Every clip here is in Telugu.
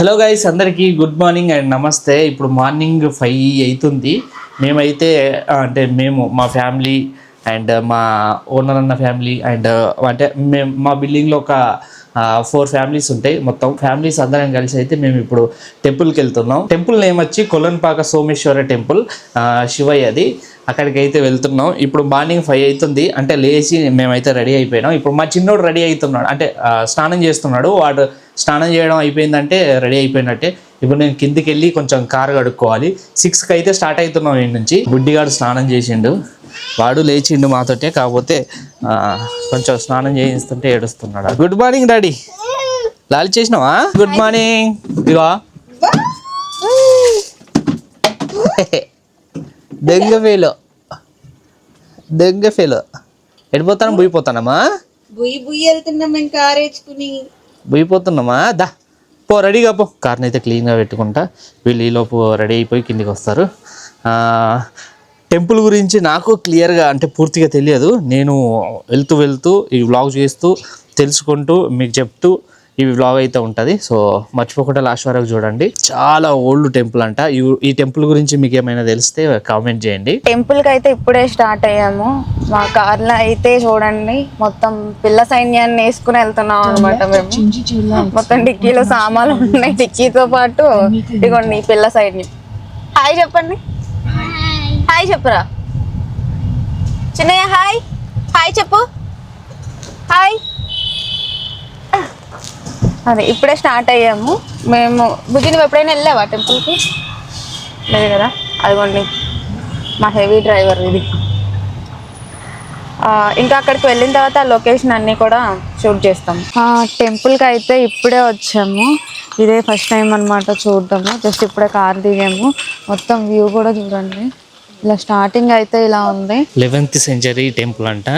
హలో గైస్ అందరికీ గుడ్ మార్నింగ్ అండ్ నమస్తే. ఇప్పుడు మార్నింగ్ ఫైవ్ అవుతుంది. మేమైతే అంటే మేము మా ఫ్యామిలీ అండ్ మా ఓనర్ అన్న ఫ్యామిలీ అండ్ అంటే మేము మా బిల్డింగ్లో ఒక ఫోర్ ఫ్యామిలీస్ ఉంటాయి. మొత్తం ఫ్యామిలీస్ అందరం కలిసి అయితే మేము ఇప్పుడు టెంపుల్కి వెళ్తున్నాం. టెంపుల్ నేమ్ వచ్చి కొలన్పాక సోమేశ్వర టెంపుల్ శివయ్య అది. అక్కడికి అయితే వెళ్తున్నాం. ఇప్పుడు మార్నింగ్ ఫైవ్ అవుతుంది. అంటే లేచి మేమైతే రెడీ అయిపోయినాం. ఇప్పుడు మా చిన్నోడు రెడీ అవుతున్నాడు. అంటే స్నానం చేస్తున్నాడు. వాడు స్నానం చేయడం అయిపోయిందంటే రెడీ అయిపోయినట్టే. ఇప్పుడు నేను కిందికి వెళ్ళి కొంచెం కారు కడుక్కోవాలి. సిక్స్కి అయితే స్టార్ట్ అవుతున్నాం ఇంటి నుంచి. బుడ్డిగాడు స్నానం చేసిండు. వాడు లేచిండు మాతోటే కాకపోతే ఆ, కొంచెం స్నానం చేయిస్తుంటే ఏడుస్తున్నాడు. గుడ్ మార్నింగ్ డాడీ లాలి చేసినావా? గుడ్ మార్నింగ్ ఇవా దెంగ ఫేలో. దెంగ ఫేలో. ఎడిపోతాను పోయిపోతానమ్మా బుయ్యి బుయ్యి వెళ్తున్నాం మేము కార్ వేసుకుని పోయిపోతున్నామా దా. పో రెడీగా పో. కార్ని అయితే క్లీన్గా పెట్టుకుంటా. వీళ్ళు ఈలోపు రెడీ అయిపోయి కిందికి వస్తారు. ఆ, టెంపుల్ గురించి నాకు క్లియర్గా అంటే పూర్తిగా తెలియదు. నేను వెళ్తూ వెళ్తూ ఈ వ్లాగ్ చేస్తూ తెలుసుకుంటూ మీకు చెప్తూ ఈ వ్లాగ్ అయితే ఉంటుంది. సో మర్చిపోకుండా లాస్ట్ వరకు చూడండి. చాలా ఓల్డ్ టెంపుల్ అంట. ఈ- టెంపుల్ గురించి మీకు ఏమైనా తెలిస్తే కామెంట్ చేయండి. టెంపుల్కి అయితే ఇప్పుడే స్టార్ట్ అయ్యాము. మా కార్ అయితే చూడండి. మొత్తం పిల్ల సైన్యాన్ని వేసుకుని వెళ్తున్నాం అనమాట మేము. మొత్తం డిక్కీలో సామాన్లు ఉన్నాయి. డిక్కీతో పాటు ఇదిగోండి పిల్ల సైన్యం. హాయ్ చెప్పండి. హాయ్ చెప్పురా. చిన్నయ్య హాయ్. హాయ్ చెప్పు. హాయ్. అదే ఇప్పుడే స్టార్ట్ అయ్యాము. మేము బుజ్జి నువ్వు ఎప్పుడైనా వెళ్ళావా టెంపుల్కి? లేదు కదా అదిగోండి. మా హెవీ డ్రైవర్ ఇది. ఇంకా అక్కడికి వెళ్ళిన తర్వాత ఆ లొకేషన్ అన్నీ కూడా షూట్ చేస్తాం. టెంపుల్కి అయితే ఇప్పుడే వచ్చాము. ఇదే ఫస్ట్ టైం అనమాట చూడటము. జస్ట్ ఇప్పుడే కార్ దిగాము. మొత్తం వ్యూ కూడా చూడండి. ఇలా స్టార్టింగ్ అయితే ఇలా ఉంది. లెవెన్త్ సెంచరీ టెంపుల్ అంట.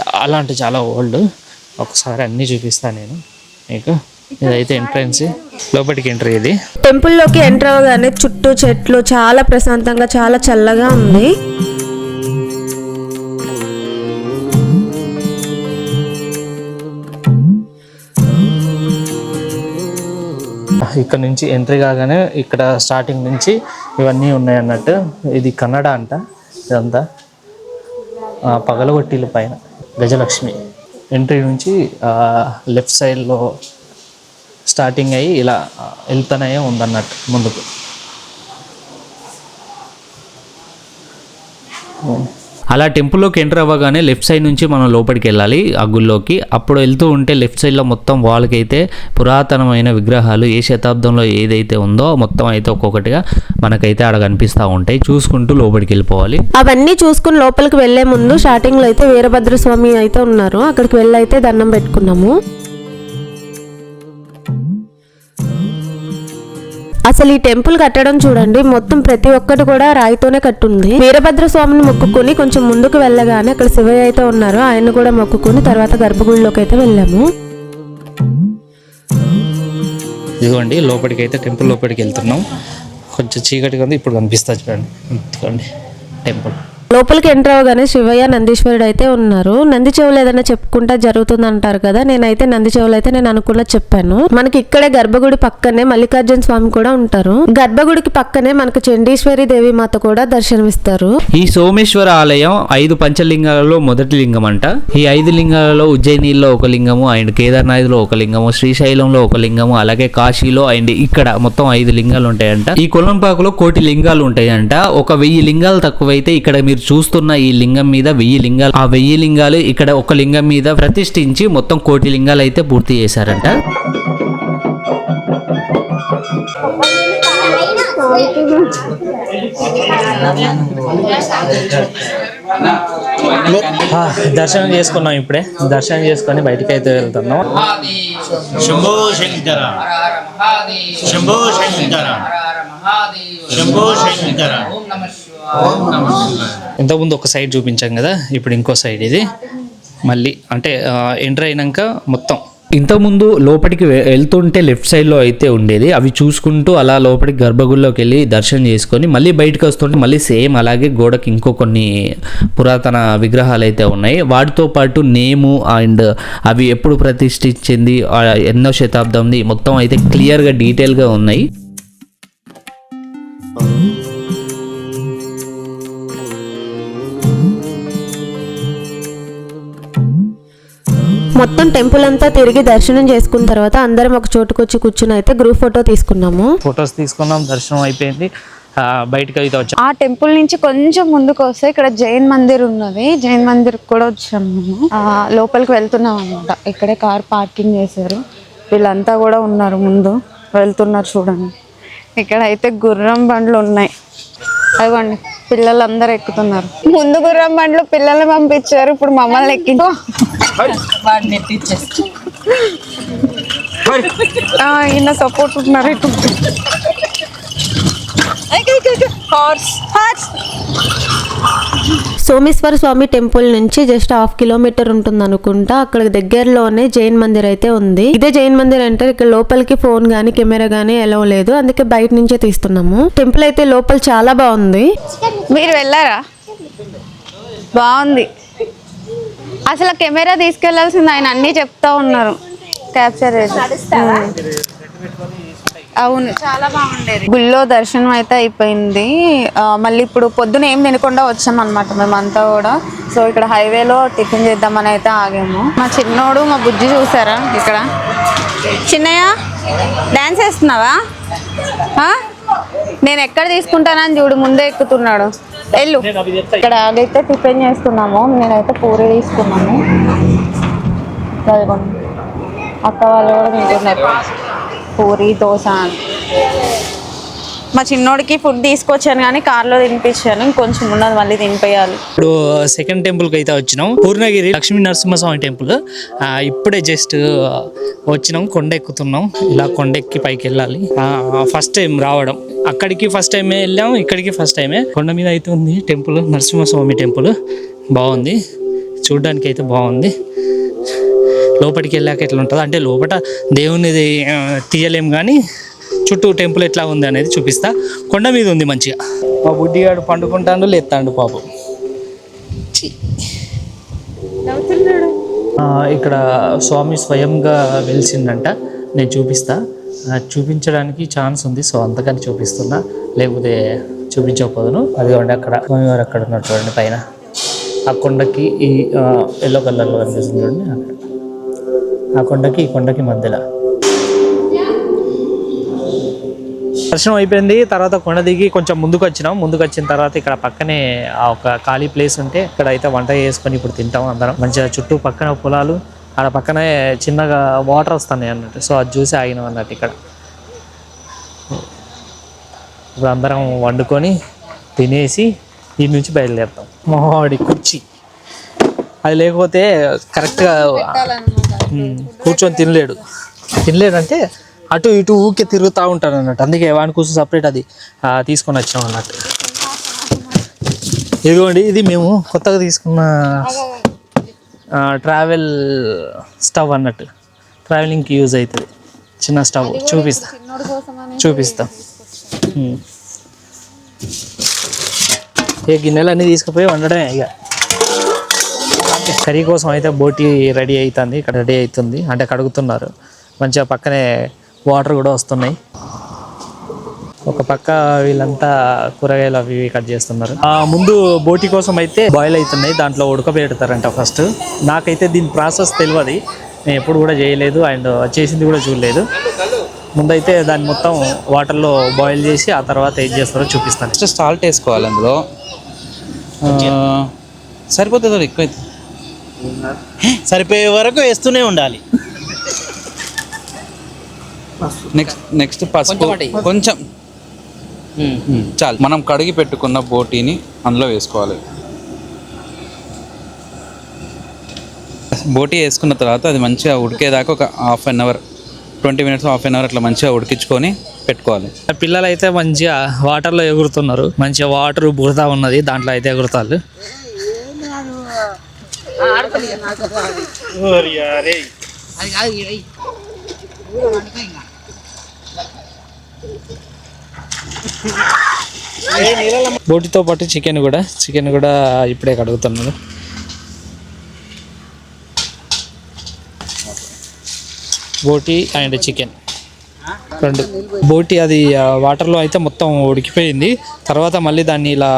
చాలా అంటే చాలా ఓల్డ్. ఒకసారి అన్నీ చూపిస్తాను నేను మీకు. ఇదైతే ఎంట్రన్స్. లోపలికి ఎంట్రీ ఇది. టెంపుల్లోకి ఎంటర్ అవ్వగానే చుట్టూ చెట్లు చాలా ప్రశాంతంగా చాలా చల్లగా ఉంది. ఇక్కడ నుంచి ఎంట్రీ కాగానే ఇక్కడ స్టార్టింగ్ నుంచి ఇవన్నీ ఉన్నాయి అన్నట్టు ఇది కన్నడ అంట ఇదంతా. పగలగొట్టిల పైన గజలక్ష్మి. ఎంట్రీ నుంచి లెఫ్ట్ సైడ్లో స్టార్టింగ్ అయ్యి ఇలా ఆ, ఉందన్నట్టు ముందుకు. అలా టెంపుల్లోకి ఎంటర్ అవ్వగానే లెఫ్ట్ సైడ్ నుంచి మనం లోపలికి వెళ్ళాలి ఆ గుళ్ళోకి. అప్పుడు వెళ్తూ ఉంటే లెఫ్ట్ సైడ్లో మొత్తం వాల్కి అయితే పురాతనమైన విగ్రహాలు ఏ శతాబ్దంలో ఏదైతే ఉందో మొత్తం అయితే ఒక్కొక్కటిగా మనకైతే ఆడ కనిపిస్తూ ఉంటాయి. చూసుకుంటూ లోపలికి వెళ్ళిపోవాలి. అవన్నీ చూసుకుని లోపలికి వెళ్ళే ముందు స్టార్టింగ్లో అయితే వీరభద్ర స్వామి అయితే ఉన్నారు. అక్కడికి వెళ్ళి అయితే దండం పెట్టుకున్నాము. అసలు ఈ టెంపుల్ కట్టడం చూడండి మొత్తం ప్రతి ఒక్కటి కూడా రాయితోనే కట్టుంది. వీరభద్ర స్వామిని మొక్కుకొని కొంచెం ముందుకు వెళ్ళగానే అక్కడ శివయ్య అయితే ఉన్నారు ఆయన కూడా మొక్కుకుని తర్వాత గర్భగుడిలోకి అయితే వెళ్ళాము. ఇదిగోండి లోపలికి అయితే టెంపుల్ లోపలికి వెళ్తున్నాం. కొంచెం చీకటిగా ఉంది ఇప్పుడు కనిపిస్తా చూడండి. టెంపుల్. లోపలికి ఎంటర్ అవగానే శివయ్య నందీశ్వరుడు అయితే ఉన్నారు. నంది చెవులు ఏదైనా చెప్పుకుంటా జరుగుతుంది అంటారు కదా? నేనైతే నంది చెవులు అయితే నేను అనుకున్న చెప్పాను. మనకి ఇక్కడే గర్భగుడి పక్కనే మల్లికార్జున స్వామి కూడా ఉంటారు. గర్భగుడికి పక్కనే మనకు చండీశ్వరి దేవి మాత కూడా దర్శనమిస్తారు. ఈ సోమేశ్వర ఆలయం ఐదు పంచలింగాలలో మొదటి లింగం అంట. ఈ ఐదు లింగాలలో ఉజ్జయినిలో ఒక లింగము అండ్ కేదార్నాథ్లో ఒక లింగము శ్రీశైలంలో ఒక లింగము అలాగే కాశీలో అండ్ ఇక్కడ మొత్తం ఐదు లింగాలు ఉంటాయంట. ఈ కొలంపాకులో కోటి లింగాలు ఉంటాయంట. ఒక వెయ్యి లింగాలు తక్కువైతే ఇక్కడ మీరు చూస్తున్న ఈ లింగం మీద వెయ్యి లింగాలు ఆ వెయ్యి లింగాలు ఇక్కడ ఒక లింగం మీద ప్రతిష్ఠించి మొత్తం కోటి లింగాలు అయితే పూర్తి చేశారంట. దర్శనం చేసుకున్నాం ఇప్పుడే. దర్శనం చేసుకొని బయటికి అయితే వెళ్తున్నాం. శంభో శంకర శంభో శంకర శంభో శంకర. ఇంతకుముందు ఒక సైడ్ చూపించాం కదా ఇప్పుడు ఇంకో సైడ్ ఇది. మళ్ళీ అంటే ఎంటర్ అయినాక మొత్తం. ఇంతకుముందు లోపలికి వెళ్తుంటే లెఫ్ట్ సైడ్లో అయితే ఉండేది. అవి చూసుకుంటూ అలా లోపలికి గర్భగుడిలోకి వెళ్ళి దర్శనం చేసుకొని మళ్ళీ బయటకు వస్తుంటే మళ్ళీ సేమ్ అలాగే గోడకి ఇంకో కొన్ని పురాతన విగ్రహాలు అయితే ఉన్నాయి. వాటితో పాటు నేము అండ్ అవి ఎప్పుడు ప్రతిష్ఠించింది ఆ ఎన్నో శతాబ్దంది మొత్తం అయితే క్లియర్గా డీటెయిల్గా ఉన్నాయి. మొత్తం టెంపుల్ అంతా తిరిగి దర్శనం చేసుకున్న తర్వాత అందరం ఒక చోటుకు వచ్చి కూర్చుని అయితే గ్రూప్ ఫోటో తీసుకున్నాము. ఫొటోస్ తీసుకున్నాం దర్శనం అయిపోయింది. ఆ, బయటకు అయితే వచ్చాం. ఆ టెంపుల్ నుంచి కొంచెం ముందుకు వస్తే ఇక్కడ జైన్ మందిర్ ఉన్నది. జైన్ మందిర్ కూడా వచ్చాం మేము. ఆ, లోపలికి వెళ్తున్నాం అనమాట ఇక్కడే కార్ పార్కింగ్ చేశారు. వీళ్ళంతా కూడా ఉన్నారు ముందు. వెళ్తున్నారు చూడండి. ఇక్కడ అయితే గుర్రం బండ్లు ఉన్నాయి. అదిగోండి పిల్లలందరూ ఎక్కుతున్నారు. ముందు గుర్రం బండ్లు పిల్లల్ని పంపించారు. ఇప్పుడు మమ్మల్ని ఈయన సపోర్ట్ ఉన్నారు ఇటు. Horse horse Someshwara Swamy temple నుంచి జస్ట్ హాఫ్ కిలోమీటర్ ఉంటుంది అనుకుంటా. అక్కడ దగ్గరలోనే జైన్ మందిర్ అయితే ఉంది. ఇదే జైన్ మందిర్ అంటే ఇక్కడ లోపలికి ఫోన్ గానీ కెమెరా గానీ ఎలా లేదు. అందుకే బయట నుంచే తీస్తున్నాము. టెంపుల్ అయితే లోపల చాలా బాగుంది. మీరు వెళ్ళారా? బాగుంది. అసలు కెమెరా తీసుకెళ్ళాల్సింది ఆయన అన్నీ చెప్తా ఉన్నారు. క్యాప్చర్ అవును. చాలా బాగుండేది. గుళ్ళో దర్శనం అయితే అయిపోయింది. మళ్ళీ ఇప్పుడు పొద్దున ఏం తినకుండా వచ్చాం అనమాట మేమంతా కూడా. సో ఇక్కడ హైవేలో టిఫిన్ చేద్దామని అయితే ఆగాము. మా చిన్నోడు మా బుజ్జి చూసారా ఇక్కడ? చిన్నయ్య డాన్స్ వేస్తున్నావా? నేను ఎక్కడ తీసుకుంటానని చూడు ముందే ఎక్కుతున్నాడు. వెళ్ళు. ఇక్కడ ఆగైతే టిఫిన్ చేస్తున్నాము. నేనైతే పూరి తీసుకున్నాను. చదువుకోండి అక్క వాళ్ళు కూడా తింటున్నారు. పూరి దోశ. మా చిన్నోడికి ఫుడ్ తీసుకొచ్చాను కానీ కార్లో తినిపించాను. ఇంకొంచెం ఉన్నది మళ్ళీ తినిపించాలి ఇప్పుడు సెకండ్ టెంపుల్కి అయితే వచ్చినాం. పూర్ణగిరి లక్ష్మీ నరసింహస్వామి టెంపుల్ ఇప్పుడే జస్ట్ వచ్చినాం. కొండ ఎక్కుతున్నాం. ఇలా కొండ ఎక్కి పైకి వెళ్ళాలి. ఫస్ట్ టైం రావడం. అక్కడికి ఫస్ట్ టైమే వెళ్ళాము ఇక్కడికి ఫస్ట్ టైమే కొండ మీద అయితే ఉంది టెంపుల్ నరసింహస్వామి టెంపుల్. బాగుంది. చూడడానికి అయితే బాగుంది. లోపలికి వెళ్ళాక ఎట్లా ఉంటుంది? అంటే లోపల దేవునిది తీయలేం కానీ చుట్టూ టెంపుల్ ఎట్లా ఉంది అనేది చూపిస్తా. కొండ మీద ఉంది మంచిగా. మా బుడ్డిగాడు పండుకుంటాడు లేస్తాడు పాపం. ఇక్కడ స్వామి స్వయంగా వెలిసిందంట. నేను చూపిస్తా. చూపించడానికి ఛాన్స్ ఉంది. సో అంతకని చూపిస్తున్నా. లేకపోతే చూపించకపోదును. అదిగోండి అక్కడ. స్వామివారు అక్కడ ఉన్నారు చూడండి పైన. ఆ కొండకి ఈ ఎల్లో కలర్లో కనిపిస్తుంది చూడండి. అక్కడ. ఆ కొండకి ఈ కొండకి మధ్యలో. దర్శనం అయిపోయింది. తర్వాత కొండ దిగి కొంచెం ముందుకు వచ్చినాం. ముందుకు వచ్చిన తర్వాత ఇక్కడ పక్కనే ఒక ఖాళీ ప్లేస్ ఉంటే ఇక్కడ అయితే వంట చేసుకొని ఇప్పుడు తింటాం అందరం. మంచిగా చుట్టూ పక్కన పొలాలు ఆడ పక్కనే చిన్నగా వాటర్ వస్తున్నాయి అన్నట్టు. సో అది చూసి ఆగినాం అన్నట్టు ఇక్కడ. ఇప్పుడు అందరం వండుకొని తినేసి ఈ నుంచి బయలుదేరుతాం. మొహవాడి కుర్చీ. అది లేకపోతే కరెక్ట్గా కూర్చొని తినలేడు. తినలేడంటే అటు ఇటు ఊకే తిరుగుతూ ఉంటాడు అన్నట్టు. అందుకే వాని కోసం సపరేట్ అది తీసుకొని వచ్చినాం అన్నట్టు. ఇదిగోండి ఇది మేము కొత్తగా తీసుకున్న ట్రావెల్ స్టవ్ అన్నట్టు. ట్రావెలింగ్కి యూజ్ అవుతుంది చిన్న స్టవ్ చూపిస్తా. చూపిస్తా. ఏ గిన్నెలు అన్నీ తీసుకుపోయి వండడమే ఇక. కర్రీ కోసం అయితే బోటి రెడీ అవుతుంది ఇక్కడ రెడీ అవుతుంది. అంటే కడుగుతున్నారు. మంచిగా పక్కనే వాటర్ కూడా వస్తున్నాయి. ఒక పక్క వీళ్ళంతా కూరగాయలు అవి ఇవి కట్ చేస్తున్నారు. ఆ ముందు బోటి కోసం అయితే బాయిల్ అవుతున్నాయి. దాంట్లో ఉడకబెడతారంట ఫస్ట్ నాకైతే దీని ప్రాసెస్ తెలియదు నేను ఎప్పుడు కూడా చేయలేదు. అండ్ చేసింది కూడా చూడలేదు. ముందైతే దాన్ని మొత్తం వాటర్లో బాయిల్ చేసి ఆ తర్వాత ఏం చేస్తారో చూపిస్తాను. ఫస్ట్ సాల్ట్ వేసుకోవాలి అందులో. ఆ, సరిపోతుంది అది ఎక్కువైతే? సరిపోయే వరకు వేస్తూనే ఉండాలి. నెక్స్ట్ నెక్స్ట్ పసుపు. కొంచెం. చాలు. మనం కడిగి పెట్టుకున్న బోటీని అందులో వేసుకోవాలి. బోటీ వేసుకున్న తర్వాత అది మంచిగా ఉడికేదాకా ఒక half an hour twenty minutes half an hour అట్లా మంచిగా ఉడికించుకొని పెట్టుకోవాలి. పిల్లలు అయితే మంచిగా వాటర్లో ఎగురుతున్నారు. మంచిగా వాటర్ బురద ఉన్నది దాంట్లో అయితే ఎగురుతారు బోటితో పాటు చికెన్ కూడా. చికెన్ కూడా ఇప్పుడే కడుగుతున్నాను బోటి అండ్ చికెన్. రెండు. బోటి అది వాటర్లో అయితే మొత్తం ఉడికిపోయింది. తర్వాత మళ్ళీ దాన్ని ఇలా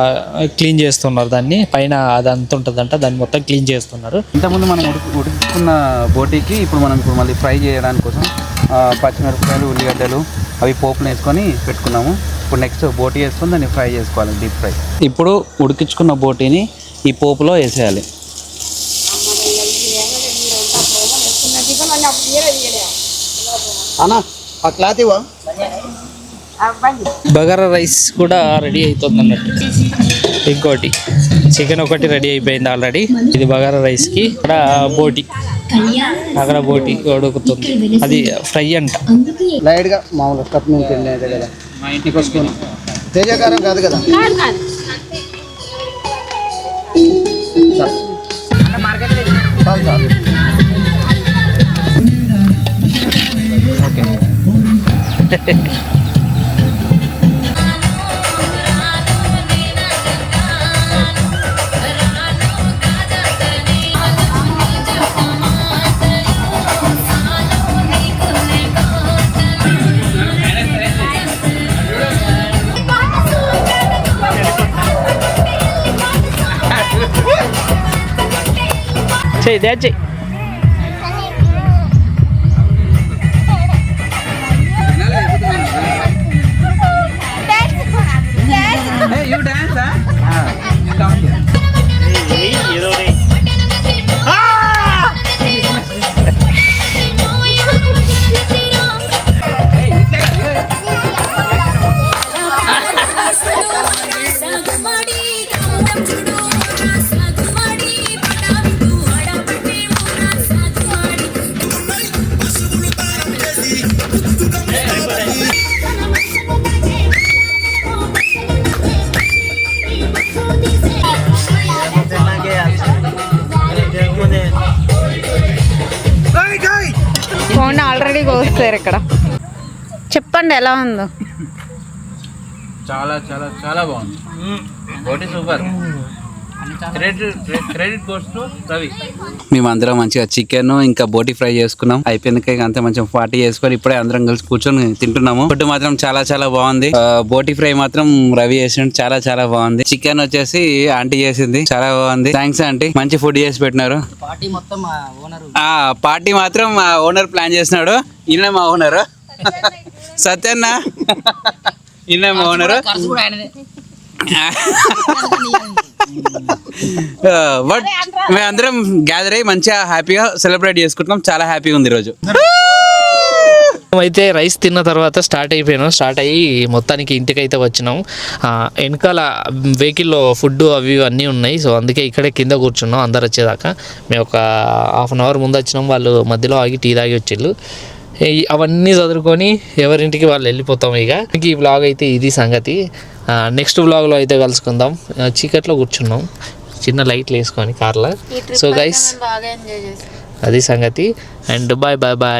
క్లీన్ చేస్తున్నారు దాన్ని. పైన అది అంత ఉంటుందంట దాన్ని మొత్తం క్లీన్ చేస్తున్నారు. ఇంతకుముందు మనం ఉడికి ఉడుకున్న బోటీకి ఇప్పుడు మనం ఇప్పుడు మళ్ళీ ఫ్రై చేయడానికి కోసం పచ్చిమిరపకాయలు ఉల్లిగడ్డలు అవి పోపులు వేసుకొని పెట్టుకున్నాము. ఇప్పుడు నెక్స్ట్ బోటీ వేసుకొని దాన్ని ఫ్రై చేసుకోవాలి డీప్ ఫ్రై ఇప్పుడు ఉడికించుకున్న బోటీని ఈ పోపులో వేసేయాలి. అన్న ఆ క్లాత్ ఇవ్వ. బగారా రైస్ కూడా రెడీ అవుతుంది అన్నట్టు. ఇంకోటి చికెన్ ఒకటి రెడీ అయిపోయింది ఆల్రెడీ. ఇది బగారా రైస్కి. ఇక్కడ బోటి అక్కడ బోటి ఉడుకుతుంది. అది ఫ్రై అంట. లైట్గా మామూలు కప్ నుంచి కదా. ఇంటికి వస్తుంది. తేజకారం కాదు కదా? చాలు చాలు చెయ్యి దే చెయ్యి ఫోన్ ఆల్రెడీ కోస్తారు ఇక్కడ. చెప్పండి ఎలా ఉందో? చాలా చాలా చాలా బాగుంది. బోటీ సూపర్. రవి. మేమందరం మంచిగా చికెన్ ఇంకా బోటీ ఫ్రై చేసుకున్నాం. అయిపోయినాక ఇక అంతా మంచిగా పార్టీ చేసుకొని ఇప్పుడే అందరం కలిసి కూర్చొని తింటున్నాము. ఫుడ్ మాత్రం చాలా చాలా బాగుంది. బోటీ ఫ్రై మాత్రం రవి చేసిండు. చాలా చాలా బాగుంది. చికెన్ వచ్చేసి ఆంటీ చేసింది. చాలా బాగుంది. థ్యాంక్స్ ఆంటీ మంచి ఫుడ్ చేసి పెట్టినారు. ఆ పార్టీ మాత్రం మా ఓనర్ ప్లాన్ చేసినాడు. ఈయన మా ఓనర్ సత్యన్న. ఈయన మా ఓనర్ Uh, బట్ మేమందరం గ్యాదర్ అయ్యి మంచిగా హ్యాపీగా సెలబ్రేట్ చేసుకుంటున్నాం. చాలా హ్యాపీగా ఉంది ఈరోజు. అయితే రైస్ తిన్న తర్వాత స్టార్ట్ అయిపోయాను. స్టార్ట్ అయ్యి మొత్తానికి ఇంటికి అయితే వచ్చినాం వెనకాల వెహికల్లో ఫుడ్ అవి ఇవి అన్నీ ఉన్నాయి. సో అందుకే ఇక్కడే కింద కూర్చున్నాం. అందరు వచ్చేదాకా. మేము ఒక హాఫ్ అన్ అవర్ ముందు వచ్చినాం. వాళ్ళు మధ్యలో ఆగి టీ తాగి వచ్చిళ్ళు. అవన్నీ చదువుకొని ఎవరింటికి వాళ్ళు వెళ్ళిపోతాం ఇక. ఈ బ్లాగ్ అయితే ఇది సంగతి. నెక్స్ట్ వ్లాగ్లో అయితే కలుసుకుందాం. చీకట్లో కూర్చున్నాం. చిన్న లైట్లు వేసుకొని కార్లో. సో గైస్ అది సంగతి. And bye bye bye